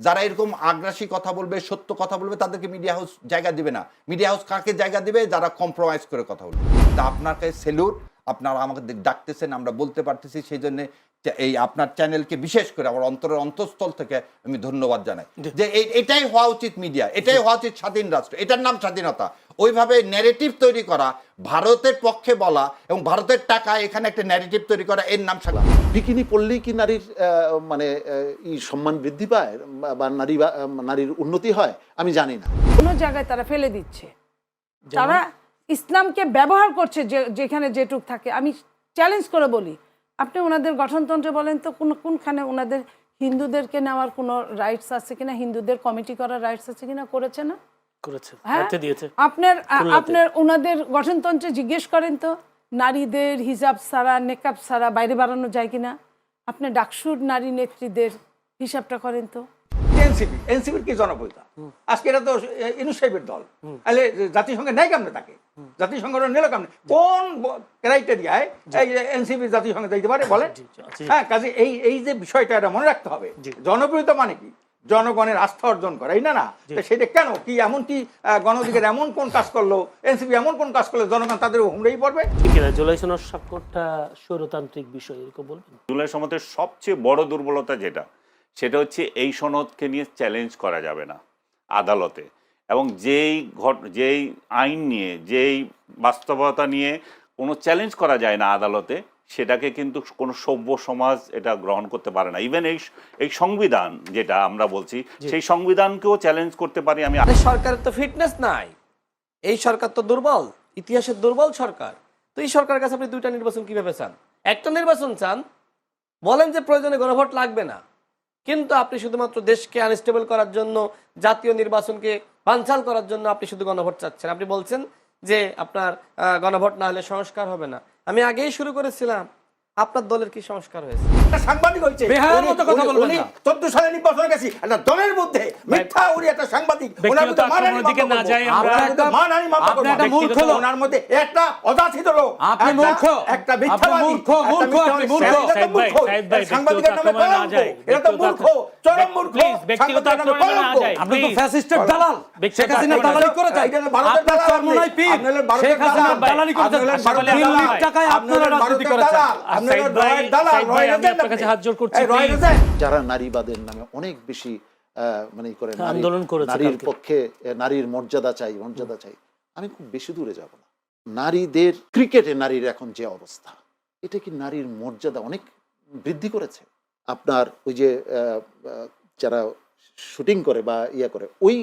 যারা এরকম আগ্রাসী কথা বলবে, সত্য কথা বলবে, তাদেরকে মিডিয়া হাউস জায়গা দিবে না। মিডিয়া হাউস কাকে জায়গা দিবে? যারা কম্প্রোমাইজ করে কথা বলবে। তা আপনার কাছে সেলুট আপনারা আমাকে ডাকতেছেন, আমরা বলতে পারতেছি সেই জন্য এই আপনার চ্যানেলকে বিশেষ করে আমার অন্তরের অন্তঃস্থল থেকে আমি ধন্যবাদ জানাই। যে এটাই হওয়া উচিত মিডিয়া এটাই হওয়া উচিত স্বাধীন রাষ্ট্র। এটার নাম স্বাধীনতা। ওইভাবে ন্যারেটিভ তৈরি করা ভারতের পক্ষে বলা এবং ভারতের টাকা এখানে একটা ন্যারেটিভ তৈরি করা এর নাম স্বাধীন বিকিনি পড়লেই কি নারীর আহ, মানে ই সম্মান বৃদ্ধি পায় বা- নারী বা- নারীর উন্নতি হয়? আমি জানি না। কোনো জায়গায় তারা ফেলে দিচ্ছে। তারা ইসলামকে ব্যবহার করছে যে যেখানে যেটুক থাকে। আমি চ্যালেঞ্জ করে বলি আপনি ওনাদের গঠনতন্ত্রে বলেন তো কোন কোনখানে ওনাদের হিন্দুদেরকে নেওয়ার কোনো রাইটস আছে কিনা? হিন্দুদের কমিটি করার রাইটস আছে কিনা? করেছে না? করেছে হ্যাঁ? দিয়েছে। আপনার আপনার ওনাদের গঠনতন্ত্রে জিজ্ঞেস করেন তো নারীদের হিজাব সারা নেকাব সারা বাইরে বাড়ানো যায় কিনা? আপনি ডাকসুর নারী নেত্রীদের হিসাবটা করেন তো। এনসিপি এনসিপির কি জনপ্রিয়তা আজকে এটা তো সাহেবের দল। তাহলে জাতিসংঘে নেই কেমনে তাকে? জাতিসংঘ নিল কেমনে কোন ক্রাইটেরিয়ায় এনসিপি জাতিসংঘে যাইতে পারে বলে জি। হ্যাঁ কাজে এই এই যে বিষয়টা এটা মনে রাখতে হবে। জনপ্রিয়তা মানে কি? জনগণের আস্থা অর্জন করা এই না না? সেটা কেন? কি এমন কি আহ, গণ অধিকার এমন কোন কাজ করল? এনসিপি এমন কোন কাজ করল? জনগণ তাদের হুমড়েই পড়বে? ঠিক আছে জুলাই সনদ স্বাক্ষরটা স্বৈরতান্ত্রিক বিষয় এরকম বলবেন? জুলাই সনদের সবচেয়ে বড় দুর্বলতা যেটা সেটা হচ্ছে এই সনদকে নিয়ে চ্যালেঞ্জ করা যাবে না আদালতে। এবং যেই ঘট যেই আইন নিয়ে যেই বাস্তবতা নিয়ে কোনো চ্যালেঞ্জ করা যায় না আদালতে সেটাকে কিন্তু কোনো সভ্য সমাজ এটা গ্রহণ করতে পারে না। ইভেন এই এই সংবিধান যেটা আমরা বলছি সেই সংবিধানকেও চ্যালেঞ্জ করতে পারি আমি। আরে সরকারের তো ফিটনেস নাই। এই সরকার তো দুর্বল ইতিহাসের দুর্বল সরকার। তো এই সরকারের কাছে আপনি দুইটা নির্বাচন কীভাবে চান? একটা নির্বাচন চান বলেন যে প্রয়োজনে গণভোট লাগবে না। কিন্তু আপনি শুধুমাত্র দেশকে আনস্টেবল করার জন্য, জাতীয় নির্বাচনকে বানচাল করার জন্য আপনি শুধু গণভোট চাচ্ছেন। আপনি বলছেন যে আপনার গণভোট না হলে সংস্কার হবে না। আমি আগেই শুরু করেছিলাম। আপনার দলের কি সংস্কার হয়েছে? একটা সাংবাদিক হয়েছে বেহায়ার মতো কথা বলবেন না। চোদ্দ সালে নির্বাচনে গেছি একটা দলের মধ্যে মিথ্যা উনি একটা সাংবাদিক ওনার মধ্যে আক্রমণের দিকে না করব। যাই আমরা- মধ্যে মানহানি মামলা আপনি একটা মূর্খ লোক। ওনার মধ্যে একটা অযাচিত লোক আপনি মূর্খ। একটা মিথ্যাবাদী মূর্খ, মূর্খ, আপনি মূর্খ। এটা এটা সাংবাদিকের নামে না কলঙ্ক। যায়, এটা তো মূর্খ চরম মূর্খ Please, ব্যক্তিগত আক্রমণে না। যায়। আপনি তো ফ্যাসিস্টের দালাল শেখ হাসিনা দালালি করেছে এইটা হলো ভারতের দালাল আপনি হলেন শেখ হাসিনা দালালি হলেন ভারতের টাকায় আপনারা রাজনীতি করেছেন দালাল। আপনি সাইদ হলেন ভাই, রয়ের দালাল, আপনার কাছে হাত জোড় করছি। যারা নারীবাদের নামে অনেক বেশি মানে ই করে আন্দোলন করেছে নারীর পক্ষে নারীর মর্যাদা চাই মর্যাদা চাই। আমি খুব বেশি দূরে যাব না। নারীদের ক্রিকেটে নারীর এখন যে অবস্থা এটা কি নারীর মর্যাদা অনেক বৃদ্ধি করেছে? আপনার ওই যে যারা শুটিং করে বা ইয়ে করে ওই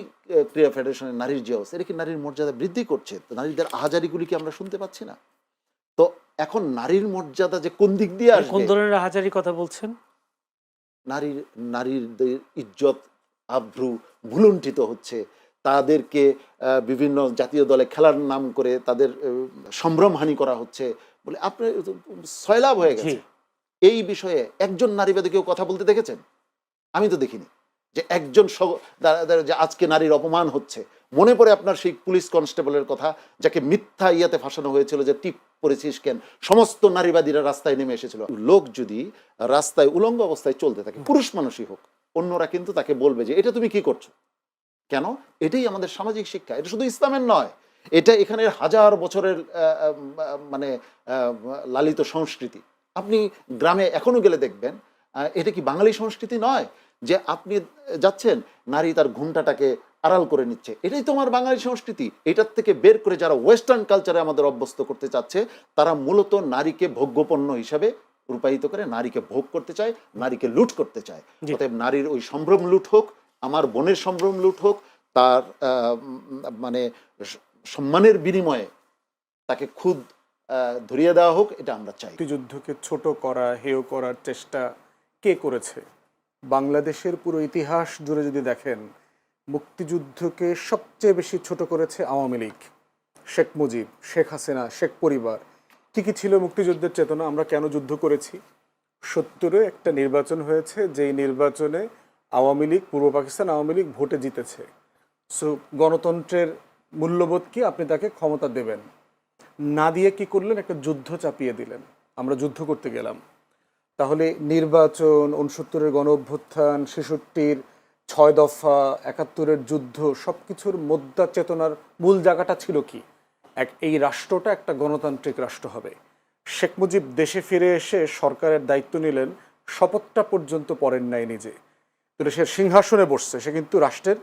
ক্রীড়া ফেডারেশনের নারীর যে অবস্থা এটা কি নারীর মর্যাদা বৃদ্ধি করছে? তো নারীদের আহাজারিগুলি কি আমরা শুনতে পাচ্ছি না? তো এখন নারীর মর্যাদা যে কোন দিক দিয়ে আসবে? কোন ধরনের হাজারি কথা বলছেন? নারীর নারীদের ইজ্জত আভ্রু ভুলুণ্ঠিত হচ্ছে। তাদেরকে বিভিন্ন জাতীয় দলে খেলার নাম করে তাদের সম্ভ্রমহানি করা হচ্ছে বলে আপনি সয়লাভ হয়ে গেছে এই বিষয়ে একজন নারীবাদী কেউ কথা বলতে দেখেছেন? আমি তো দেখিনি যে একজন যে আজকে নারীর অপমান হচ্ছে। মনে পড়ে আপনার সেই পুলিশ কনস্টেবলের কথা, যাকে মিথ্যা ইয়াতে ফাঁসানো হয়েছিল যে টিপ পরেছিস কেন? সমস্ত নারীবাদীরা রাস্তায় নেমে এসেছিল। লোক যদি রাস্তায় উলঙ্গ অবস্থায় চলতে থাকে, পুরুষ মানুষই হোক, অন্যরা কিন্তু তাকে বলবে যে, এটা তুমি কি করছ? কেন? এটাই আমাদের সামাজিক শিক্ষা। এটা শুধু ইসলামের নয়। এটা এখানের হাজার বছরের মানে লালিত সংস্কৃতি। আপনি গ্রামে এখনও গেলে দেখবেন এটা কি বাঙালি সংস্কৃতি নয়? যে আপনি যাচ্ছেন, নারী তার ঘুমটাটাকে আড়াল করে নিচ্ছে। এটাই তোমার বাঙালি সংস্কৃতি। এটার থেকে বের করে যারা ওয়েস্টার্ন কালচারে আমাদের অভ্যস্ত করতে চাচ্ছে তারা মূলত নারীকে ভোগ্যপণ্য হিসাবে রূপায়িত করে নারীকে ভোগ করতে চায় নারীকে লুট করতে চায়। অতএব নারীর ওই সম্ভ্রম লুট হোক আমার বোনের সম্ভ্রম লুট হোক তার মানে সম্মানের বিনিময়ে তাকে খুদ ধরিয়ে দেওয়া হোক এটা আমরা চাই। মুক্তিযুদ্ধকে ছোট করা হেয় করার চেষ্টা কে করেছে? বাংলাদেশের পুরো ইতিহাস জুড়ে যদি দেখেন মুক্তিযুদ্ধকে সবচেয়ে বেশি ছোট করেছে আওয়ামী লীগ। শেখ মুজিব, শেখ হাসিনা, শেখ পরিবার। কী কী ছিল মুক্তিযুদ্ধের চেতনা? আমরা কেন যুদ্ধ করেছি? সত্তরে একটা নির্বাচন হয়েছে, যেই নির্বাচনে আওয়ামী লীগ, পূর্ব পাকিস্তান আওয়ামী লীগ ভোটে জিতেছে। সো, গণতন্ত্রের মূল্যবোধ কি? আপনি তাকে ক্ষমতা দেবেন। না দিয়ে কি করলেন? একটা যুদ্ধ চাপিয়ে দিলেন। আমরা যুদ্ধ করতে গেলাম। তাহলে নির্বাচন উনসত্তরের গণ অভ্যুত্থান ছেষট্টির ছয় দফা একাত্তরের যুদ্ধ সব কিছুর মোদ্দা চেতনার মূল জায়গাটা ছিল কি? এক, এই রাষ্ট্রটা একটা গণতান্ত্রিক রাষ্ট্র হবে। শেখ মুজিব দেশে ফিরে এসে সরকারের দায়িত্ব নিলেন, শপথটা পর্যন্ত পড়েন নাই নিজে। সে সিংহাসনে বসছে, সে কিন্তু রাষ্ট্রের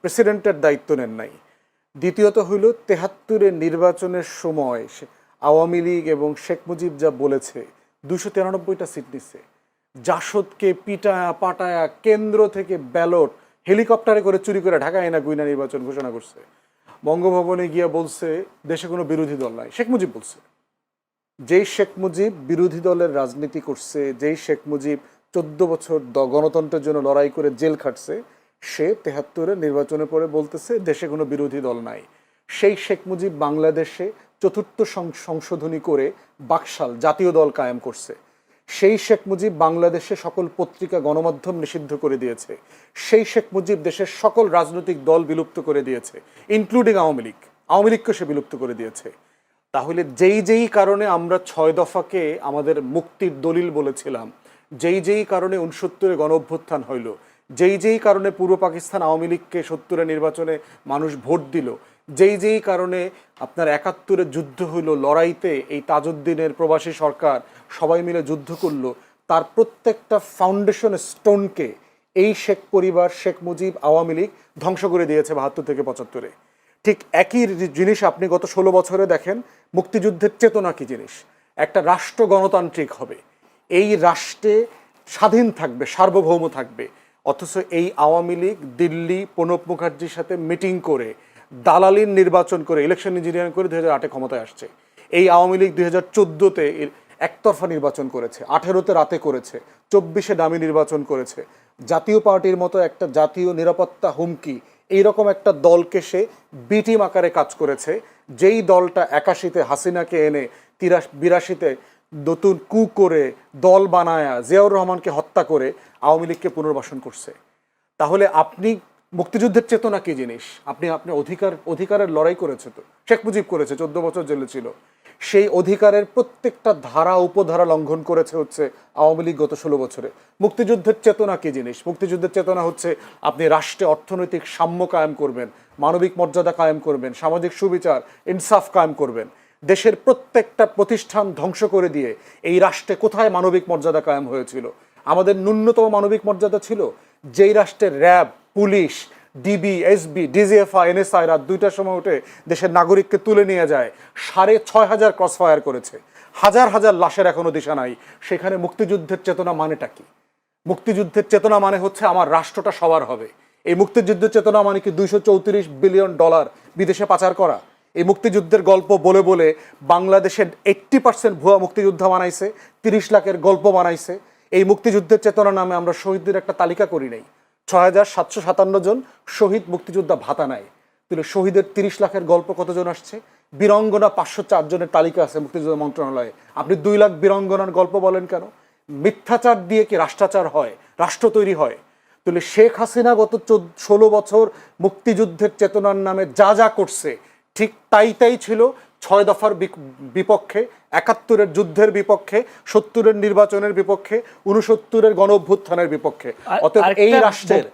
প্রেসিডেন্টের দায়িত্ব নেন নাই। দ্বিতীয়ত হইল তেহাত্তরের নির্বাচনের সময় আওয়ামী লীগ এবং শেখ মুজিব যা বলেছে, দুশো তিরানব্বইটা সিট নিচ্ছে জাসদকে পিটায়া পাটায়া কেন্দ্র থেকে ব্যালট হেলিকপ্টারে করে চুরি করে ঢাকায় না গুইনা নির্বাচন ঘোষণা করছে। বঙ্গভবনে গিয়া বলছে, দেশে কোনো বিরোধী দল নাই। শেখ মুজিব বলছে, যেই শেখ মুজিব বিরোধী দলের রাজনীতি করছে, যেই শেখ মুজিব চোদ্দ বছর গণতন্ত্রের জন্য লড়াই করে জেল খাটছে, সে তেহাত্তরের নির্বাচনের পরে বলতেছে, দেশে কোনো বিরোধী দল নাই। সেই শেখ মুজিব বাংলাদেশে চতুর্থ সংশোধনী করে বাকশাল জাতীয় দল কায়েম করছে। সেই শেখ মুজিব বাংলাদেশে সকল পত্রিকা গণমাধ্যম নিষিদ্ধ করে দিয়েছে। সেই শেখ মুজিব দেশের সকল রাজনৈতিক দল বিলুপ্ত করে দিয়েছে ইনক্লুডিং আওয়ামী লীগ। আওয়ামী লীগকে সে বিলুপ্ত করে দিয়েছে। তাহলে যেই যেই কারণে আমরা ছয় দফাকে আমাদের মুক্তির দলিল বলেছিলাম, যেই যেই কারণে উনসত্তরে গণ অভ্যুত্থান হইল, যেই যেই কারণে পূর্ব পাকিস্তান আওয়ামী লীগকে সত্তরের নির্বাচনে মানুষ ভোট দিল যেই যেই কারণে আপনার একাত্তরের যুদ্ধ হইল, লড়াইতে এই তাজউদ্দিনের প্রবাসী সরকার সবাই মিলে যুদ্ধ করল, তার প্রত্যেকটা ফাউন্ডেশন স্টোনকে এই শেখ পরিবার, শেখ মুজিব, আওয়ামী লীগ ধ্বংস করে দিয়েছে বাহাত্তর থেকে পঁচাত্তরে। ঠিক একই জিনিস আপনি গত ষোলো বছরে দেখেন, মুক্তিযুদ্ধের চেতনা কি জিনিস? একটা রাষ্ট্র গণতান্ত্রিক হবে। এই রাষ্ট্রে স্বাধীন থাকবে, সার্বভৌম থাকবে। অথচ এই আওয়ামী লীগ দিল্লি, প্রণব মুখার্জির সাথে মিটিং করে দালালির নির্বাচন করে ইলেকশন ইঞ্জিনিয়ারিং করে দু হাজার আটে ক্ষমতায় আসছে। এই আওয়ামী লীগ দুই হাজার চোদ্দোতে একতরফা নির্বাচন করেছে, আঠেরোতে রাতে করেছে, চব্বিশে দামি নির্বাচন করেছে। জাতীয় পার্টির মতো একটা জাতীয় নিরাপত্তা হুমকি, এইরকম একটা দলকে সে বিটিম আকারে কাজ করেছে, যেই দলটা একাশিতে হাসিনাকে এনে তিরাশ, বিরাশিতে নতুন কু করে দল বানায়া জিয়াউর রহমানকে হত্যা করে আওয়ামী লীগকে পুনর্বাসন করছে। তাহলে আপনি মুক্তিযুদ্ধের চেতনা কি জিনিস? আপনি আপনি অধিকার, অধিকারের লড়াই করেছে তো। শেখ মুজিব করেছে, চোদ্দ বছর জেলে ছিল। সেই অধিকারের প্রত্যেকটা ধারা, উপধারা লঙ্ঘন করেছে হচ্ছে আওয়ামী লীগ গত ষোলো বছরে। মুক্তিযুদ্ধের চেতনা কি জিনিস? মুক্তিযুদ্ধের চেতনা হচ্ছে আপনি রাষ্ট্রে অর্থনৈতিক সাম্য কায়েম করবেন, মানবিক মর্যাদা কায়েম করবেন, সামাজিক সুবিচার, ইনসাফ কায়েম করবেন। দেশের প্রত্যেকটা প্রতিষ্ঠান ধ্বংস করে দিয়ে এই রাষ্ট্রে কোথায় মানবিক মর্যাদা কায়েম হয়েছিল? আমাদের ন্যূনতম মানবিক মর্যাদা ছিল? যেই রাষ্ট্রের RAB, police, DB, SB, DGFI, NSI রাত দুইটার সময় উঠে দেশের নাগরিককে তুলে নিয়ে যায়, সাড়ে ছয় হাজার ক্রস ফায়ার করেছে। হাজার হাজার লাশের এখনও দিশা নাই। সেখানে মুক্তিযুদ্ধের চেতনা মানেটা কি? মুক্তিযুদ্ধের চেতনা মানে হচ্ছে আমার রাষ্ট্রটা সবার হবে। এই মুক্তিযুদ্ধের চেতনা মানে কি দুইশো চৌত্রিশ বিলিয়ন ডলার বিদেশে পাচার করা? এই মুক্তিযুদ্ধের গল্প বলে বলে বাংলাদেশের এইট্টি পার্সেন্ট ভুয়া মুক্তিযোদ্ধা বানাইছে, তিরিশ লাখের গল্প বানাইছে এই মুক্তিযুদ্ধের চেতনা নামে আমরা শহীদদের একটা তালিকা করি নাই। ছয় হাজার সাতশো সাতান্ন জন শহীদ মুক্তিযোদ্ধা ভাতা নেয়। তাহলে শহীদের তিরিশ লাখের গল্প কতজন আসছে? বীরঙ্গনা পাঁচশো চারজনের তালিকা আছে মুক্তিযুদ্ধ মন্ত্রণালয়ে। আপনি দুই লাখ বীরঙ্গনার গল্প বলেন কেন? মিথ্যাচার দিয়ে কি রাষ্ট্রাচার হয়? রাষ্ট্র তৈরি হয়। তাহলে শেখ হাসিনা গত ষোলো বছর মুক্তিযুদ্ধের চেতনার নামে যা যা করছে, ঠিক তাই তাই ছিল। ছয় দফার বিপক্ষে একাত্তরের যুদ্ধের বিপক্ষে সত্তরের নির্বাচনের বিপক্ষে উনসত্তরের গণ অভ্যুত্থানের বিপক্ষে অতএব এই রাষ্ট্রের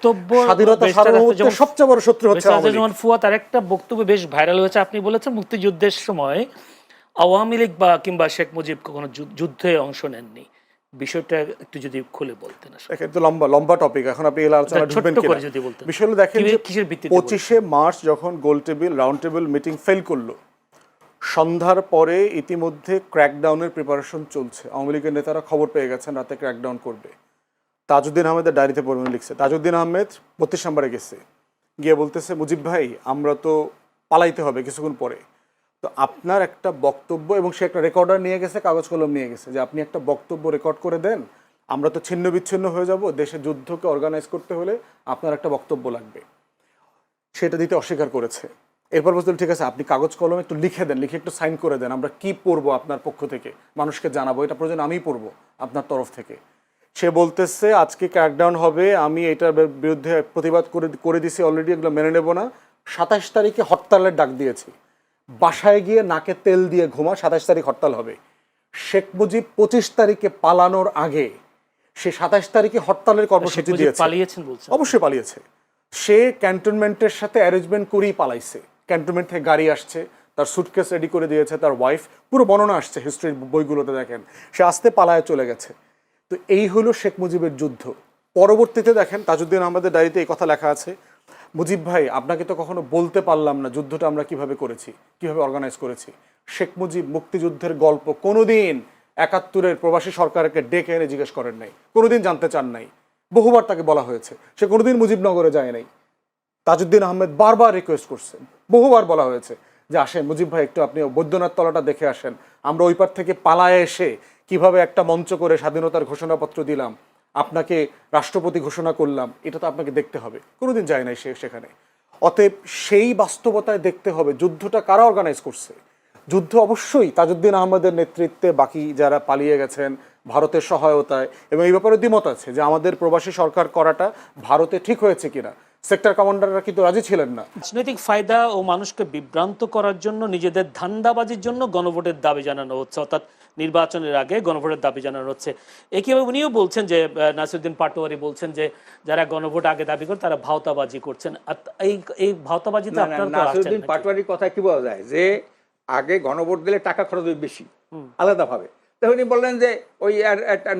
স্বাধীনতা সার্বভৌমত্বের সবচেয়ে বড় শত্রু হচ্ছে আওয়ামী ফুয়াদ আরেকটা বক্তব্য বেশ ভাইরাল হয়েছে। আপনি বলেছেন মুক্তিযুদ্ধের সময় আওয়ামী লীগ বা কিংবা শেখ মুজিব কোনো যুদ্ধে অংশ নেননি। বিষয়টা একটু যদি খুলে বলতেন। দেখেন, লম্বা লম্বা টপিক এখন আপনি এই আলোচনা ঢুকবেন কিনা? বিষয় হলো দেখেন যে পঁচিশে মার্চ যখন গোল table round table meeting fail করল সন্ধ্যার পরে ইতিমধ্যে ক্র্যাকডাউনের প্রিপারেশন চলছে। আওয়ামী লীগের নেতারা খবর পেয়ে গেছেন, রাতে ক্র্যাকডাউন করবে। তাজউদ্দিন আহমেদের ডায়েরিতে পড়বেন লিখছে, তাজউদ্দিন আহমেদ বত্রিশ নম্বরে গেছে। গিয়ে বলতেছে, মুজিব ভাই, আমরা তো পালাইতে হবে কিছুক্ষণ পরে। তো আপনার একটা বক্তব্য, এবং সে একটা রেকর্ডার নিয়ে গেছে, কাগজ কলম নিয়ে গেছে, যে আপনি একটা বক্তব্য রেকর্ড করে দেন, আমরা তো ছিন্ন বিচ্ছিন্ন হয়ে যাব, দেশে যুদ্ধকে অর্গানাইজ করতে হলে আপনার একটা বক্তব্য লাগবে। সেটা দিতে অস্বীকার করেছে। এরপর বলছিল ঠিক আছে আপনি কাগজ কলম একটু লিখে দেন লিখে একটু সাইন করে দেন আমরা কি পড়ব আপনার পক্ষ থেকে? মানুষকে জানাব এটা প্রয়োজন আমিই পড়ব আপনার তরফ থেকে। সে বলতেছে আজকে ক্র্যাকডাউন হবে আমি এটার বিরুদ্ধে প্রতিবাদ করে করে দিছি অলরেডি এগুলো মেনে নেব না। সাতাশ তারিখে হরতালের ডাক দিয়েছি। বাসায় গিয়ে নাকে তেল দিয়ে ঘুমা সাতাশ তারিখ হরতাল হবে। শেখ মুজিব পঁচিশ তারিখে পালানোর আগে সে সাতাশ তারিখে হরতালের কর্মসূচি দিয়েছে। পালিয়েছেন অবশ্যই পালিয়েছে। সে ক্যান্টনমেন্টের সাথে অ্যারেঞ্জমেন্ট করেই পালাইছে। ক্যান্টনমেন্ট থেকে গাড়ি আসছে, তার সুটকেস রেডি করে দিয়েছে তার ওয়াইফ পুরো বর্ণনা আসছে হিস্ট্রির বইগুলোতে দেখেন। সে আসতে পালায় চলে গেছে। তো এই হলো শেখ মুজিবের যুদ্ধ। পরবর্তীতে দেখেন তাজউদ্দিন আহমদের ডায়েরিতে এই কথা লেখা আছে, মুজিব ভাই, আপনাকে তো কখনো বলতে পারলাম না যুদ্ধটা আমরা কীভাবে করেছি, কীভাবে অর্গানাইজ করেছি। শেখ মুজিব মুক্তিযুদ্ধের গল্প কোনোদিন একাত্তরের প্রবাসী সরকারকে ডেকে এনে জিজ্ঞেস করেন নাই। কোনোদিন জানতে চান নাই। বহুবার তাকে বলা হয়েছে। সে কোনোদিন মুজিবনগরে যায় নাই। তাজউদ্দিন আহমেদ বারবার রিকোয়েস্ট করছেন বহুবার বলা হয়েছে যে, আসেন মুজিব ভাই, একটু আপনি বৈদ্যনাথ তলাটা দেখে আসেন। আমরা ওই পার থেকে পালায় এসে কীভাবে একটা মঞ্চ করে স্বাধীনতার ঘোষণাপত্র দিলাম, আপনাকে রাষ্ট্রপতি ঘোষণা করলাম, এটা তো আপনাকে দেখতে হবে। কোনোদিন যায় নাই সে সেখানে। অতএব সেই বাস্তবতায় দেখতে হবে, যুদ্ধটা কারা অর্গানাইজ করছে? যুদ্ধ অবশ্যই তাজউদ্দিন আহমদের নেতৃত্বে বাকি যারা পালিয়ে গেছেন ভারতের সহায়তায়। এবং এই ব্যাপারে দ্বিমত আছে যে, আমাদের প্রবাসী সরকার করাটা ভারতে ঠিক হয়েছে কিনা। সেক্টর কমান্ডাররা কিন্তু রাজি ছিলেন না। রাজনৈতিক ফায়দা ও মানুষকে বিভ্রান্ত করার জন্য নিজেদের ধান্দাবাজির জন্য গণভোটের দাবি জানানো হচ্ছে অর্থাৎ নির্বাচনের আগে গণভোটের দাবি জানানো হচ্ছে। একইভাবে উনিও বলছেন যে নাসিরুদ্দিন পাটোয়ারি বলছেন যে যারা গণভোট আগে দাবি করে তারা ভাওতাবাজি করছেন। আর এই এই ভাওতাবাজিতে না, আপনারা নাসিরুদ্দিন পাটোয়ারির কথা কি বলা যায়? যে আগে গণভোট দিলে টাকা খরচ হবে বেশি আলাদাভাবে। তাহলে উনি বললেন যে ওই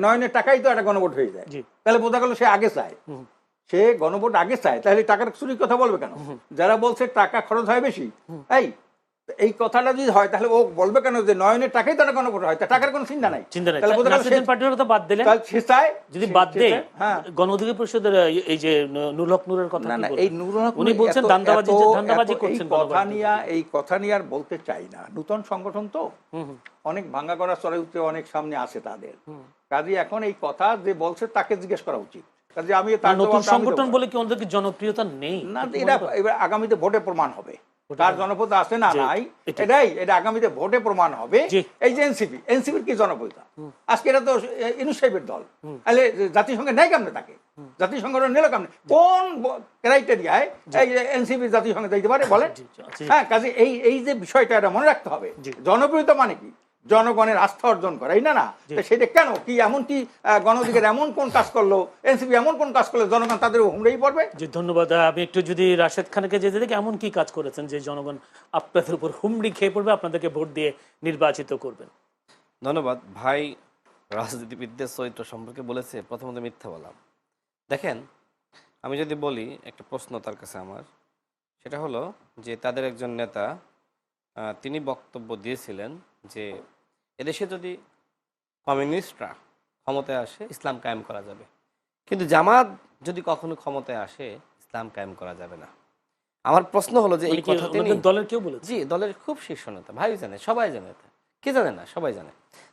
নয়নের টাকাই তো একটা গণভোট হয়ে যায়। জি। তাহলে বোঝা গেল সে আগে চায়। সে গণভোট আগে চায় তাহলে টাকার চুরির কথা বলবে কেন? যারা বলছে টাকা খরচ হয় বেশি এই এই কথাটা যদি হয় তাহলে ও বলবে কেন যে নয়নের টাকাই তারা গণভোট হয়? টাকার কোনো চিন্তা নাই। চিন্তা নাই। তাহলে বাদ তাহলে সে চায় যদি বাদ দেয় হ্যাঁ। গণ অধিকার পরিষদের এই যে নুরুল হক নূরের কথা না? এই নুরুল হক উনি বলছেন ধান্দাবাজি এত করছেন এই কথা নিয়ে এই কথা নিয়ে আর বলতে চাই না। নূতন সংগঠন তো। অনেক ভাঙ্গা করা চড়াই উঠতে অনেক সামনে আসে তাদের। কাজে এখন এই কথা যে বলছে তাকে জিজ্ঞেস করা উচিত। কাজে আমি নতুন সংগঠন বলে কি ওদেরকে জনপ্রিয়তা নেই? না এটা এবার আগামীতে ভোটে প্রমাণ হবে। তার জনপ্রিয়তা আছে না নাই এটাই। এটাই এটা আগামীতে ভোটে প্রমাণ হবে। এই যে এনসিপি এনসিপির কি জনপ্রিয়তা? আজকে এটা তো ইনু সাহেবের দল। তাহলে জাতিসংঘে নেই কেমনে তাকে? জাতিসংঘ নিল কেমনে? কোন ক্রাইটেরিয়ায় এই এনসিপি জাতিসংঘে দিতে পারে বলে। হ্যাঁ কাজে এই এই যে বিষয়টা এটা মনে রাখতে হবে। জনপ্রিয়তা মানে কি? জনগণের আস্থা অর্জন করা এই না না? সেটা কেন? কি এমন কি আহ, গণঅধিকার এমন কোন কাজ করল? এনসিপি এমন কোন কাজ করল? জনগণ তাদের হুমড়েই পড়বে? জি ধন্যবাদ। আমি একটু যদি রাশেদ খানকে যেতে দেখি এমন কি কাজ করেছেন যে জনগণ আপনাদের উপর হুমড়ি খেয়ে পড়বে আপনাদেরকে ভোট দিয়ে নির্বাচিত করবেন? ধন্যবাদ। ভাই রাজনীতিবিদদের চরিত্র সম্পর্কে বলেছে প্রথমত মিথ্যা বললাম দেখেন আমি যদি বলি একটা প্রশ্ন তার কাছে আমার সেটা হলো যে তাদের একজন নেতা তিনি বক্তব্য দিয়েছিলেন যে এদেশে যদি কমিউনিস্টরা ক্ষমতায় আসে ইসলাম কায়েম করা যাবে। কিন্তু জামাত যদি কখনো ক্ষমতায় আসে ইসলাম কায়েম করা যাবে না। আমার প্রশ্ন হলো যে এই কথা তিনি দলের কেউ বলেছে? জি দলের খুব শীর্ষ নেতা। ভাই জানে সবাই জানে এটা। কে জানে না? সবাই জানে।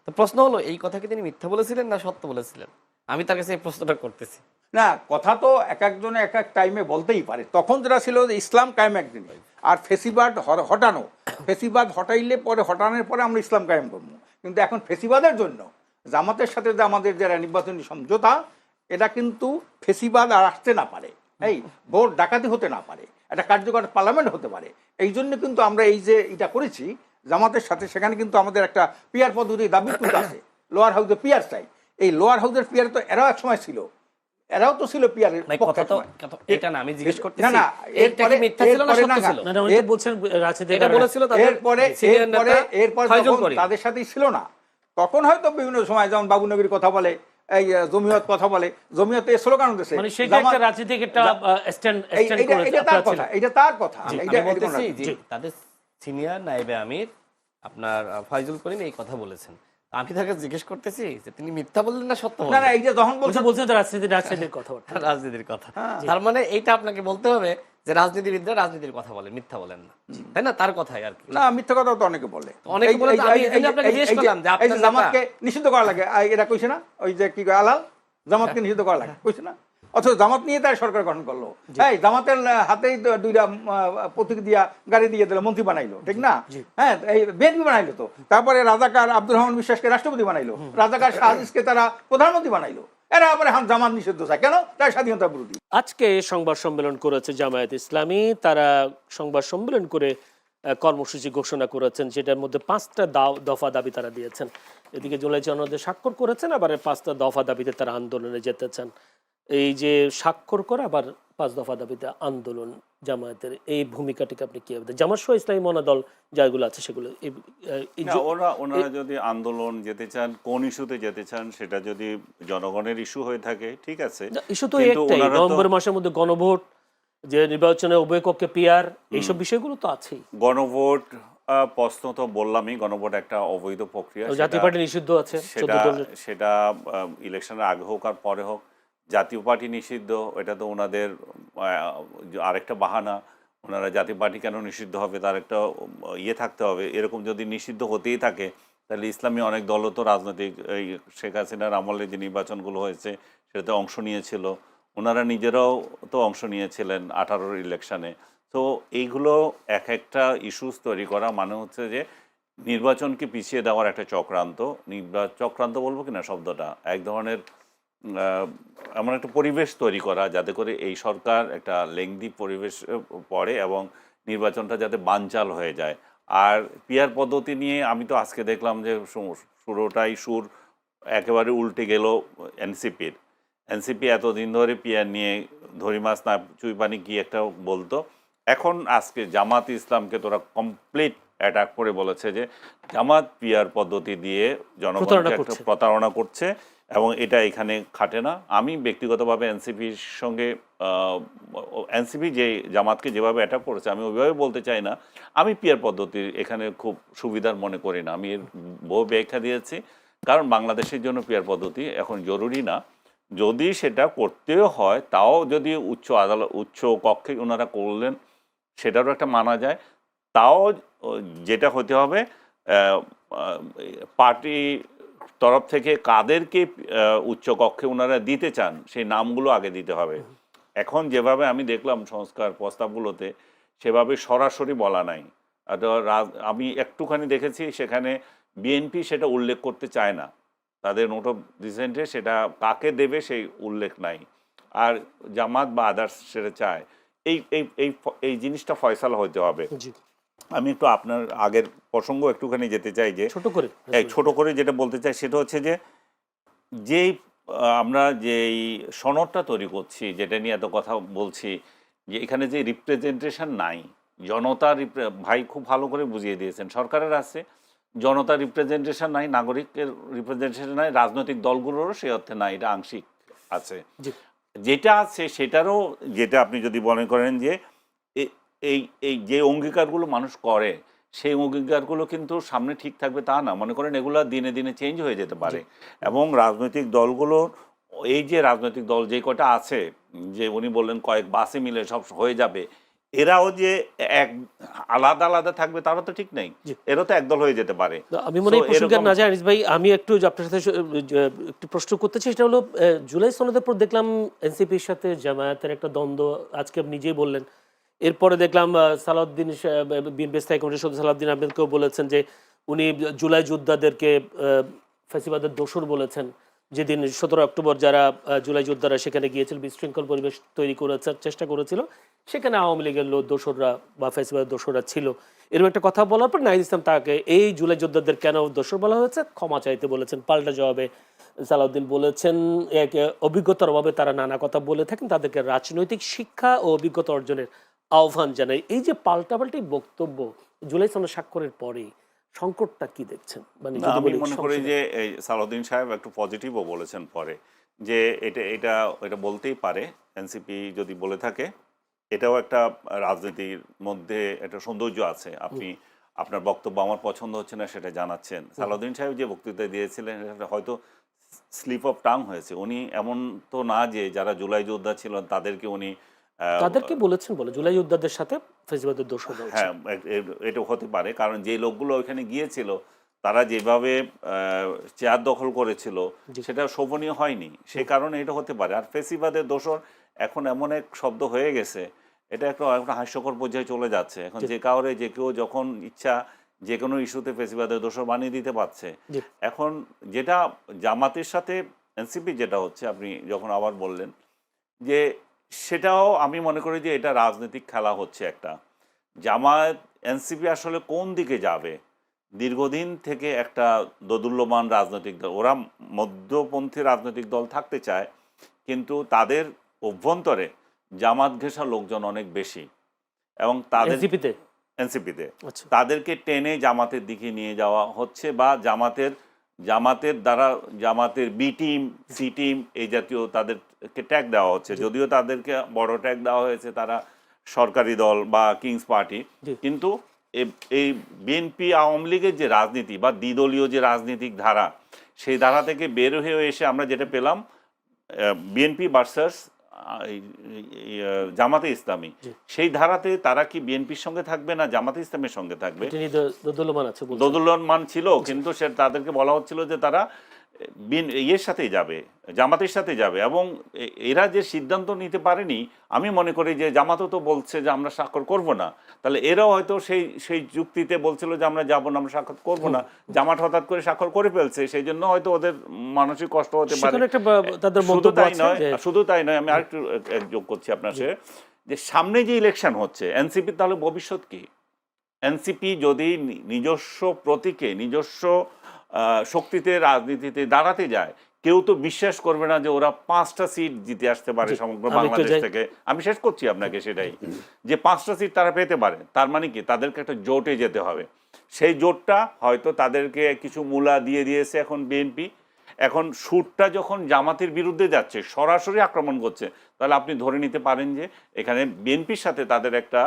তো প্রশ্ন হলো এই কথা কি তিনি মিথ্যা বলেছিলেন না সত্য বলেছিলেন? আমি তার কাছে এই প্রশ্নটা করতেছি। না কথা তো এক একজনে এক এক টাইমে বলতেই পারে। তখন যেটা ছিল যে ইসলাম কায়েম একদিন। আর ফেসিবাদ হটানো। ফেসিবাদ হটাইলে পরে হটানোর পরে আমরা ইসলাম কায়েম করব। কিন্তু এখন ফেসিবাদের জন্য, জামাতের সাথে যে আমাদের যারা নির্বাচনী সমঝোতা এটা কিন্তু ফেসিবাদ আর আসতে না পারে। এই, ভোট ডাকাতি হতে না পারে। একটা কার্যকর পার্লামেন্ট হতে পারে। এই জন্য কিন্তু আমরা এই যে এটা করেছি, জামাতের সাথে সেখানে কিন্তু আমাদের একটা পিয়ার পদ্ধতি দাবি আছে। লোয়ার হাউসে পিয়ার চাই। এই লোয়ার হাউসের পিয়ার তো এরাও এক সময় ছিল। এরাও তো ছিল পিয়ারের কথা তো- একসময়। কথা- এটা না, আমি জিজ্ঞেস করতেছি, না না এটা কি মিথ্যা ছিল না সত্য ছিল? না না উনি বলছেন রাজনীতি এটা বলেছিল তাদের এরপরে এরপরে নেতা যখন তাদের সাথেই ছিল না তখন হয়তো বিভিন্ন সময় যেমন বাবু নবীর কথা বলে এই জমিয়ত কথা বলে জমিয়তে স্লোগান দিতেছে মানে সেটা একটা রাজনীতিক একটা স্ট্যান্ড স্ট্যান্ড এইটা- এটা তার কথা এটা তার কথা আমি এটা বলতেছি যে তাদের সিনিয়র নাইবে আমির আপনার ফয়জুল করিম এই কথা বলেছেন। আমি তাকে জিজ্ঞেস করতেছি যে তিনি মিথ্যা বললেন না সত্য না না এই যে যখন বলছে তো বলছেন তো রাজনীতি রাজনীতির কথা রাজনীতির কথা। তার মানে এইটা আপনাকে বলতে হবে যে রাজনীতিবিদরা রাজনীতির কথা বলে মিথ্যা বলেন না। তাই না? তার কথাই আর কি। না মিথ্যা কথা তো অনেকে বলে। অনেকে বলে আমি এই- আপনাকে জিজ্ঞেস করলাম যে আপনি আপনার জামাতকে নিষিদ্ধ করা লাগে। এটা এরা কইছে না? ওই যে কি কয় আলাল? জামাতকে নিষিদ্ধ করা লাগে। কইছে না? অথচ জামাত নিয়ে তার সরকার গঠন করল। এই জামাতের হাতেই দুইটা প্রতীক দিয়া গাড়ি দিয়ে দিল মন্ত্রী বানাইলো ঠিক না? হ্যাঁ এই বিএনপি বানাইলো তো। তারপরে রাজাকার আব্দুর রহমান বিশ্বাসকে রাষ্ট্রপতি বানাইলো। রাজাকার শাহিজকে তারা প্রধানমন্ত্রী বানাইলো। এরা আবার এখন জামাত নিষিদ্ধ চায়। কেন? তার স্বাধীনতা বিরোধী। আজকে সংবাদ সম্মেলন করেছে জামায়াত ইসলামী। তারা সংবাদ সম্মেলন করে কর্মসূচি ঘোষণা করেছেন সেটার মধ্যে পাঁচটা দাও- দফা দাবি তারা দিয়েছেন। এদিকে জুলাই সনদে স্বাক্ষর করেছেন আবার পাঁচটা দফা দাবিতে তারা আন্দোলনে যেতে চান এই যে স্বাক্ষর করা আবার পাঁচ দফা দাবিতে আন্দোলন জামায়াতের এই ভূমিকাটিকে আপনি কি? জামাত সহ ইসলামী মনা দল যাগুলো আছে সেগুলো ওরা ওনারা যদি আন্দোলন যেতে চান কোন ইস্যুতে যেতে চান সেটা যদি জনগণের ইস্যু হয়ে থাকে ঠিক আছে। ইস্যু তো একটাই নভেম্বর মাসের মধ্যে গণভোট যে নির্বাচনে উভয় কক্ষে পিয়ার এইসব বিষয়গুলো তো আছেই। গণভোট প্রশ্ন তো বললামই গণভোট একটা অবৈধ প্রক্রিয়া জাতীয় পার্টি নিষিদ্ধ আছে সেটা সেটা ইলেকশনের আগে হোক আর পরে হোক জাতীয় পার্টি নিষিদ্ধ, এটা তো ওনাদের আরেকটা বাহানা। ওনারা জাতীয় পার্টি কেন নিষিদ্ধ হবে, তার একটা ইয়ে থাকতে হবে। এরকম যদি নিষিদ্ধ হতেই থাকে, তাহলে ইসলামী অনেক দলও তো রাজনৈতিক, এই শেখ হাসিনার আমলে যে নির্বাচনগুলো হয়েছে, সেটাতে অংশ নিয়েছিল। ওনারা নিজেরাও তো অংশ নিয়েছিলেন আঠারোর ইলেকশানে। তো এইগুলো এক একটা ইস্যুস তৈরি করা মানে হচ্ছে যে, নির্বাচনকে পিছিয়ে দেওয়ার একটা চক্রান্ত। নির্বা, চক্রান্ত বলব কিনা শব্দটা? এক ধরনের এমন একটা পরিবেশ তৈরি করা যাতে করে এই সরকার একটা লেংদি পরিবেশ পড়ে এবং নির্বাচনটা যাতে বানচাল হয়ে যায়। আর পিয়ার পদ্ধতি নিয়ে আমি তো আজকে দেখলাম যে শুরুটাই সুর একেবারে উল্টে গেল এনসিপির। এনসিপি এতদিন ধরে পিয়ার নিয়ে ধরি মাছ না চুই পানি কি একটা বলতো। এখন আজকে জামাত ইসলামকে তোরা কমপ্লিট অ্যাটাক করে বলেছে যে জামাত পিয়ার পদ্ধতি দিয়ে জনগণকে একটা প্রতারণা করছে। এবং এটা এখানে খাটে না। আমি ব্যক্তিগতভাবে এনসিপির সঙ্গে এনসিপি যে জামাতকে যেভাবে অ্যাটাক করেছে, আমি ওইভাবে বলতে চাই না। আমি পিয়ার পদ্ধতি এখানে খুব সুবিধার মনে করি না। আমি এর বহু ব্যাখ্যা দিয়েছি। কারণ বাংলাদেশের জন্য পিয়ার পদ্ধতি এখন জরুরি না। যদি সেটা করতেও হয়, তাও যদি উচ্চ আদালত উচ্চ কক্ষে ওনারা করলেন, সেটারও একটা মানা যায়। তাও, যেটা হতে হবে পার্টি তরফ থেকে কাদেরকে আহ, উচ্চ কক্ষে ওনারা দিতে চান সেই নামগুলো আগে দিতে হবে। এখন যেভাবে আমি দেখলাম সংস্কার প্রস্তাবগুলোতে সেভাবে সরাসরি বলা নাই। আমি একটুখানি দেখেছি সেখানে বিএনপি সেটা উল্লেখ করতে চায় না। তাদের নোট অফ ডিসেন্টে সেটা কাকে দেবে সেই উল্লেখ নাই। আর জামাত বা আদার্স সেটা চায়। এই এই এই জিনিসটা ফয়সালা হতে হবে। আমি একটু আপনার আগের প্রসঙ্গ একটুখানি যেতে চাই যে ছোট করে এই ছোট করে যেটা বলতে চাই সেটা হচ্ছে যে যেই আমরা যেই সনদটা তৈরি করছি যেটা নিয়ে এত কথা বলছি যে এখানে যে রিপ্রেজেন্টেশন নাই জনতা ভাই খুব ভালো করে বুঝিয়ে দিয়েছেন সরকারের আছে জনতা রিপ্রেজেন্টেশন নাই নাগরিকের রিপ্রেজেন্টেশন নাই রাজনৈতিক দলগুলোরও সেই অর্থে নাই এটা আংশিক আছে। যেটা আছে সেটারও যেটা আপনি যদি মনে করেন যে এই এই যে অঙ্গীকারগুলো মানুষ করে সেই অঙ্গীকারগুলো কিন্তু সামনে ঠিক থাকবে তা না। মনে করেন এগুলো দিনে দিনে চেঞ্জ হয়ে যেতে পারে। এবং রাজনৈতিক দলগুলো এই যে রাজনৈতিক দল যে কটা আছে যে উনি বললেন কয়েক বাসে মিলে সব হয়ে যাবে এরাও যে এক আলাদা আলাদা থাকবে তারা তো ঠিক নেই। এরাও তো একদল হয়ে যেতে পারে। আমি মনে হয় প্রসঙ্গে না যাই আনিস ভাই আমি একটু আপনার সাথে একটু প্রশ্ন করতে চাই সেটা হলো জুলাই সনদের পর দেখলাম এনসিপির সাথে জামায়াতের একটা দ্বন্দ্ব আজকে আপনি নিজেই বললেন এরপরে দেখলাম সালাউদ্দিন বিএনপি স্থায়ী কমিটির সদস্য সালাউদ্দিন আহমেদকেও বলেছেন যে উনি জুলাই যোদ্ধাদেরকে আহ, ফ্যাসিবাদের দোসর বলেছেন। যেদিন সতেরো অক্টোবর যারা জুলাই যোদ্ধারা সেখানে গিয়েছিল বিশৃঙ্খল পরিবেশ তৈরি করার চেষ্টা করেছিল সেখানে আওয়ামী লীগের লোক দোসররা বা ফ্যাসিবাদের দোসররা ছিল। এরকম একটা কথা বলার পর নাহিদ ইসলাম তাকে এই জুলাই যোদ্ধাদের কেন দোসর বলা হয়েছে? ক্ষমা চাইতে বলেছেন পাল্টা জবাবে সালাউদ্দিন বলেছেন এক অভিজ্ঞতার অভাবে তারা নানা কথা বলে থাকেন তাদেরকে রাজনৈতিক শিক্ষা ও অভিজ্ঞতা অর্জনের আহ্বান জানাই। এই যে পাল্টাপাল্টি বক্তব্য জুলাই সনদ স্বাক্ষরের পরে সংকটটা কি দেখছেন? মানে আমি মনে করি যে সালাউদ্দিন সাহেব একটু পজিটিভও বলেছেন পরে। যে এটা এটা এটা বলতেই পারে এনসিপি যদি বলে থাকে। এটাও একটা রাজনীতির মধ্যে একটা সৌন্দর্য আছে। আপনি আপনার বক্তব্য আমার পছন্দ হচ্ছে না সেটা জানাচ্ছেন। সালাউদ্দিন সাহেব যে বক্তৃতা দিয়েছিলেন হয়তো স্লিপ অফ টাং হয়েছে। উনি এমন তো না যে যারা জুলাই যোদ্ধা ছিলেন তাদেরকে উনি তাদেরকে বলেছেন বলে জুলাই যোদ্ধাদের সাথে ফেসিবাদের দোষর হ্যাঁ এটা হতে পারে কারণ যে লোকগুলো ওইখানে গিয়েছিল তারা যেভাবে চেয়ার দখল করেছিল সেটা শোভনীয় হয়নি। সে কারণে এটা হতে পারে। আর ফেসিবাদের দোষর এখন এমন এক শব্দ হয়ে গেছে এটা একটা একটা হাস্যকর পর্যায়ে চলে যাচ্ছে। এখন যে কাউরে যে কেউ যখন ইচ্ছা যে কোনো ইস্যুতে ফেসিবাদের দোষর বানিয়ে দিতে পারছে। এখন যেটা জামাতের সাথে এনসিপি যেটা হচ্ছে আপনি যখন আবার বললেন যে সেটাও আমি মনে করি যে এটা রাজনৈতিক খেলা হচ্ছে একটা। জামায়াত এনসিপি আসলে কোন দিকে যাবে? দীর্ঘদিন থেকে একটা দোদুল্যমান রাজনৈতিক দল ওরা মধ্যপন্থী রাজনৈতিক দল থাকতে চায় কিন্তু তাদের অভ্যন্তরে জামাত ঘেঁষা লোকজন অনেক বেশি এবং তাদের এনসিপিতে? এনসিপিতে। আচ্ছা। তাদেরকে টেনে জামাতের দিকে নিয়ে যাওয়া হচ্ছে বা জামাতের জামাতের দ্বারা জামাতের বি টিম সি টিম এই জাতীয় তাদেরকে ট্যাগ দেওয়া হচ্ছে। যদিও তাদেরকে বড় ট্যাগ দেওয়া হয়েছে তারা সরকারি দল বা কিংস পার্টি কিন্তু এই বিএনপি আওয়ামী লীগের যে রাজনীতি বা দ্বিদলীয় যে রাজনীতিক ধারা সেই ধারা থেকে বের হয়ে এসে আমরা যেটা পেলাম বিএনপি ভার্সাস জামাতে ইসলামী। সেই ধারাতে তারা কি বিএনপির সঙ্গে থাকবে না জামাতে ইসলামের সঙ্গে থাকবে? তিনি দ- দোদুল্যমান আছে বলছেন। দোদুল্যমান মান ছিল কিন্তু সে তাদেরকে বলা হচ্ছিল যে তারা বিন ইয়ের সাথেই যাবে জামাতের সাথে যাবে এবং এরা যে সিদ্ধান্ত নিতে পারেনি আমি মনে করি যে জামাতও তো বলছে যে আমরা স্বাক্ষর করব না। তাহলে এরাও হয়তো সেই সেই যুক্তিতে বলছিল যে আমরা যাব না আমরা স্বাক্ষর করব না। জামাত হঠাৎ করে স্বাক্ষর করে ফেলছে সেই জন্য হয়তো ওদের মানসিক কষ্ট হতে পারে। শুধু তাই নয় শুধু তাই নয় আমি আরেকটু যোগ করছি আপনার সাথে যে সামনে যে ইলেকশন হচ্ছে এনসিপি তাহলে ভবিষ্যৎ কি? এনসিপি যদি নিজস্ব প্রতীকে নিজস্ব শক্তিতে রাজনীতিতে দাঁড়াতে যায় কেউ তো বিশ্বাস করবে না যে ওরা পাঁচটা সিট জিতে আসতে পারে সমগ্র বাংলাদেশ থেকে। আমি শেষ করছি আপনাকে সেটাই। যে পাঁচটা সিট তারা পেতে পারে তার মানে কি? তাদেরকে একটা জোটে যেতে হবে। সেই জোটটা হয়তো তাদেরকে কিছু মূলা দিয়ে দিয়েছে এখন বিএনপি। এখন সুরটা যখন জামাতের বিরুদ্ধে যাচ্ছে সরাসরি আক্রমণ করছে তাহলে আপনি ধরে নিতে পারেন যে এখানে বিএনপির সাথে তাদের একটা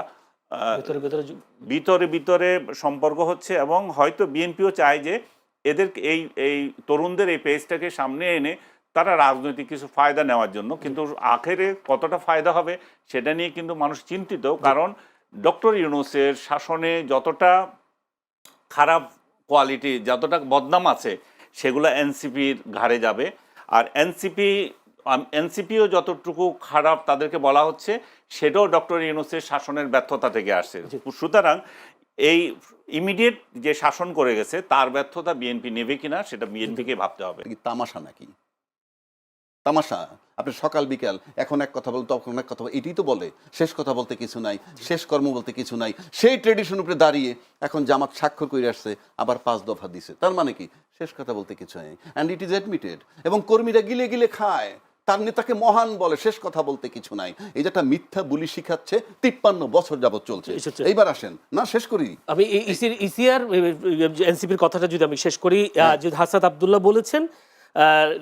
ভিতরে ভিতরে সম্পর্ক হচ্ছে এবং হয়তো বিএনপিও চায় যে এদের এই এই তরুণদের এই পেজটাকে সামনে এনে তারা রাজনৈতিক কিছু ফায়দা নেওয়ার জন্য কিন্তু আখেরে কতটা ফায়দা হবে সেটা নিয়ে কিন্তু মানুষ চিন্তিত কারণ ডক্টর ইউনুসের শাসনে যতটা খারাপ কোয়ালিটি যতটা বদনাম আছে সেগুলো এনসিপির ঘাড়ে যাবে। আর এনসিপি এনসিপিও যতটুকু খারাপ তাদেরকে বলা হচ্ছে সেটাও ডক্টর ইউনুসের শাসনের ব্যর্থতা থেকে আসছে। সুতরাং এই ইমিডিয়েট যে শাসন করে গেছে, তার ব্যর্থতা বিএনপি নেবে কিনা, সেটা বিএনপিকে ভাবতে হবে। তামাশা নাকি? তামাশা? আপনি সকাল, বিকাল, এখন এক কথা বল তখন এক কথা বল এটাই তো বলে, শেষ কথা বলতে কিছু নাই, শেষ কর্ম বলতে কিছু নাই, সেই ট্রেডিশন উপরে দাঁড়িয়ে এখন জামাত স্বাক্ষর করে আসছে, আবার পাঁচ দফা দিছে। তার মানে কি? শেষ কথা বলতে কিছু নেই। অ্যান্ড ইট ইজ অ্যাডমিটেড এবং কর্মীরা গিলে গিলে খায়। তার নেতাকে মহান বলে শেষ কথা বলতে কিছু নাই। এই যে একটা মিথ্যা বুলি শিখাচ্ছে তিপ্পান্ন বছর যাবৎ চলছে। এইবার আসেন। না শেষ করি। আমি ইসিআর এনসিপির কথাটা যদি আমি শেষ করি আহ, যে হাসাদ আবদুল্লাহ বলেছেন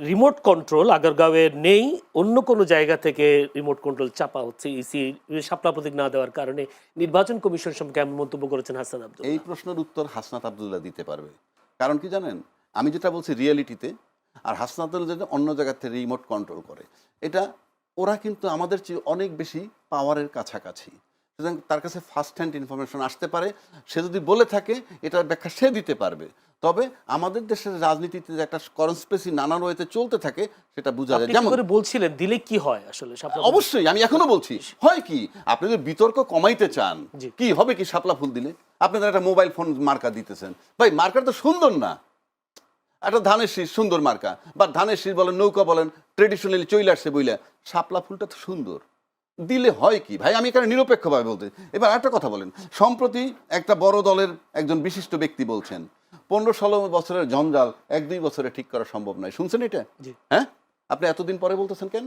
রিমোট কন্ট্রোল আগারগাঁওয়ে নেই অন্য কোনো জায়গা থেকে রিমোট কন্ট্রোল চাপা হচ্ছে ইসি শাপলা প্রতীক না দেওয়ার কারণে। নির্বাচন কমিশন সম্পর্কে এমন মন্তব্য করেছেন হাসান আব্দুল্লাহ। এই প্রশ্নের উত্তর হাসনাত আবদুল্লাহ দিতে পারবে। কারণ কি জানেন? আমি যেটা বলছি রিয়েলিটিতে আর হাসনাত আবদুল্লাহ যেটা অন্য জায়গা থেকে রিমোট কন্ট্রোল করে। এটা ওরা কিন্তু আমাদের চেয়ে অনেক বেশি পাওয়ারের কাছাকাছি। সুতরাং তার কাছে ফার্স্ট হ্যান্ড ইনফরমেশন আসতে পারে। সে যদি বলে থাকে এটার ব্যাখ্যা সে দিতে পারবে। তবে আমাদের দেশের রাজনীতিতে যে একটা কনস্পেসি নানান ওয়েতে চলতে থাকে সেটা বোঝা যায়। যেমন করে বলছিলেন দিলে কি হয় আসলে অবশ্যই আমি এখনও বলছি। হয় কি আপনি যদি বিতর্ক কমাইতে চান। কি হবে কি শাপলা ফুল দিলে? আপনাদের একটা মোবাইল ফোন মার্কা দিতেছেন। ভাই মার্কার তো সুন্দর না। একটা ধানের শীষ সুন্দর মার্কা। বা ধানের শীষ বলেন নৌকা বলেন ট্রেডিশনালি চলে আসছে বইলা। শাপলা ফুলটা তো সুন্দর। দিলে হয় কি? ভাই আমি এখানে নিরপেক্ষভাবে বলতে এবার একটা কথা বলেন। সম্প্রতি একটা বড় দলের একজন বিশিষ্ট ব্যক্তি বলছেন পনেরো ষোলো বছরের জঞ্জাল এক দুই বছরে ঠিক করা সম্ভব নয়। শুনছেন এটা? হ্যাঁ? আপনি এতদিন পরে বলতেছেন কেন?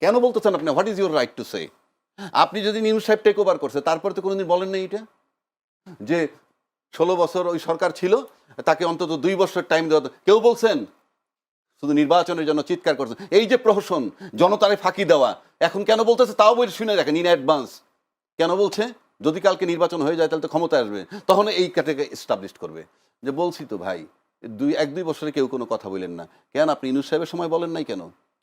কেন বলতেছেন আপনি? What is your right to say আপনি যদি নিউজ সাহেব টেক ওভার করছে তারপরে তো কোনোদিন বলেন না এটা? যে ষোলো বছর ওই সরকার ছিল তাকে অন্তত দুই বছর টাইম দেওয়া কেউ বলছেন? শুধু নির্বাচনের জন্য চিৎকার করছেন। এই যে প্রহসন, জনতারে ফাঁকি দেওয়া, এখন কেন বলতেছে? তাও বই শুনে দেখেন ইন অ্যাডভান্স কেন বলছে? যদি কালকে নির্বাচন হয়ে যায়, তাহলে তো ক্ষমতা আসবে। তখন এই ক্যাটাগরি এস্টাবলিশ করবে। যে বলছি তো ভাই, দুই এক দুই বছরে কেউ কোনো কথা বলেন না। কেন আপনি ইনুস সাহেবের সময় বলেন নাই কেন?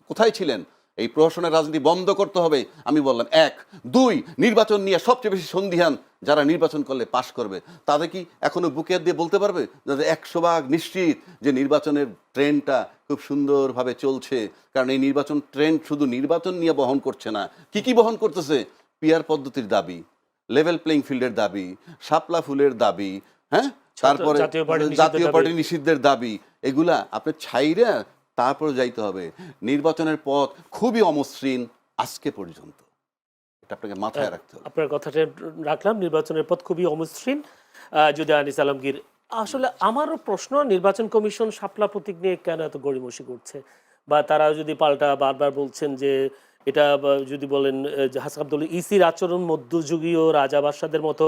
কোথায় ছিলেন? এই প্রহসনের রাজনীতি বন্ধ করতে হবে। আমি বললাম এক। দুই নির্বাচন নিয়ে সবচেয়ে বেশি সন্দিহান যারা নির্বাচন করলে পাশ করবে তাদের কি এখনও বুকে দিয়ে বলতে পারবে? যাদের একশো ভাগ নিশ্চিত যে নির্বাচনের ট্রেন্ডটা খুব সুন্দরভাবে চলছে কারণ এই নির্বাচন ট্রেন্ড শুধু নির্বাচন নিয়ে বহন করছে না কি কি বহন করতেছে? পিয়ার পদ্ধতির দাবি লেভেল প্লেইং ফিল্ডের দাবি শাপলা ফুলের দাবি হ্যাঁ? তারপরে জাতীয় পার্টি নিষিদ্ধের দাবি। পার্টি নিষিদ্ধের দাবি এগুলা আপনি ছাইরা তারপরে যাইতে হবে। নির্বাচনের পথ খুবই অমসৃণ আজকে পর্যন্ত। এটা আপনাকে মাথায় রাখতে হবে। আপনার কথাটা রাখলাম নির্বাচনের পথ খুবই অমসৃণ। যদি আনিস আলমগীর আসলে আমারও প্রশ্ন নির্বাচন কমিশন সাপলা প্রতীক নিয়ে কেন এত গড়িমসি করছে? বা তারা যদি পাল্টা বারবার বলছেন যে এটা যদি বলেন হাসান আব্দুল ইসির আচরণ মধ্যযুগীয় রাজা বাদশাদের মতো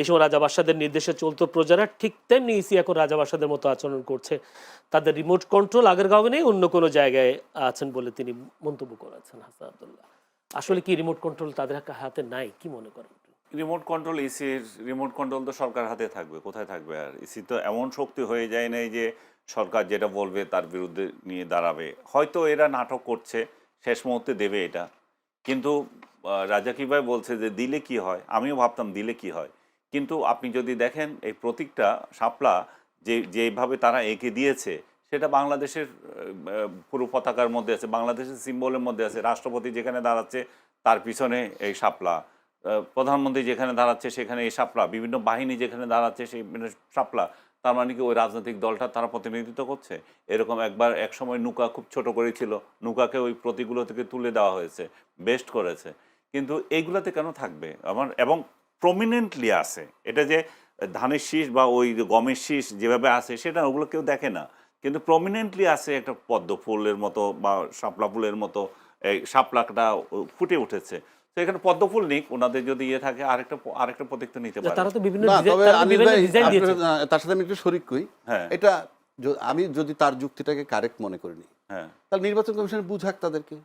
এই সময় রাজা নির্দেশে চলতো প্রজারা, ঠিক তেমনি ইসি এখন রাজা বাদশাদের মতো আচরণ করছে। তাদের রিমোট কন্ট্রোল আগের গাঁও নেই, অন্য কোনো জায়গায় আছেন বলে তিনি মন্তব্য করেছেন হাসান আব্দুল্লাহ। আসলে কি রিমোট কন্ট্রোল তাদের হাতে নাই, কি মনে করেন? রিমোট কন্ট্রোল ইসির রিমোট কন্ট্রোল তো সরকার হাতে থাকবে, কোথায় থাকবে আর? ইসি তো এমন শক্তি হয়ে যায় নাই যে সরকার যেটা বলবে তার বিরুদ্ধে নিয়ে দাঁড়াবে। হয়তো এরা নাটক করছে শেষ মুহূর্তে দেবে এটা। কিন্তু রাজা কীভাবে বলছে যে দিলে কি হয়? আমিও ভাবতাম দিলে কি হয়? কিন্তু আপনি যদি দেখেন এই প্রতীকটা শাপলা যে যেভাবে তারা এঁকে দিয়েছে সেটা বাংলাদেশের পুরো পতাকার মধ্যে আছে বাংলাদেশের সিম্বলের মধ্যে আছে। রাষ্ট্রপতি যেখানে দাঁড়াচ্ছে তার পিছনে এই আহ, প্রধানমন্ত্রী যেখানে দাঁড়াচ্ছে সেখানে এই শাপলা। বিভিন্ন বাহিনী যেখানে দাঁড়াচ্ছে সেই শাপলা। তার মানে কি ওই রাজনৈতিক দলটা তারা প্রতিনিধিত্ব করছে? এরকম একবার এক সময় নৌকা খুব ছোট করেছিল নৌকাকে ওই প্রতীকগুলো থেকে তুলে দেওয়া হয়েছে বেস্ট করেছে। কিন্তু এইগুলাতে কেন থাকবে? আমার, এবং প্রমিনেন্টলি আছে। এটা যে ধানের শীষ বা ওই গমের শীষ যেভাবে আছে, সেটা ওগুলো কেউ দেখে না। কিন্তু প্রমিনেন্টলি আছে একটা পদ্ম ফুলের মতো বা শাপলা ফুলের মতো, এই শাপলাটা ফুটে উঠেছে। তো এখানে পদ্মফুল নিক ওনাদের যদি ইয়ে থাকে আরেকটা আরেকটা প্রতীক তো নিতে পারে। তারা তো বিভিন্ন না ডিজাইন- তবে তারা সাথে আমি একটু শরিক কই হ্যাঁ। এটা আমি যদি তার যুক্তিটাকে কারেক্ট মনে করিনি হ্যাঁ। তাহলে নির্বাচন কমিশন বুঝাক তাদেরকে।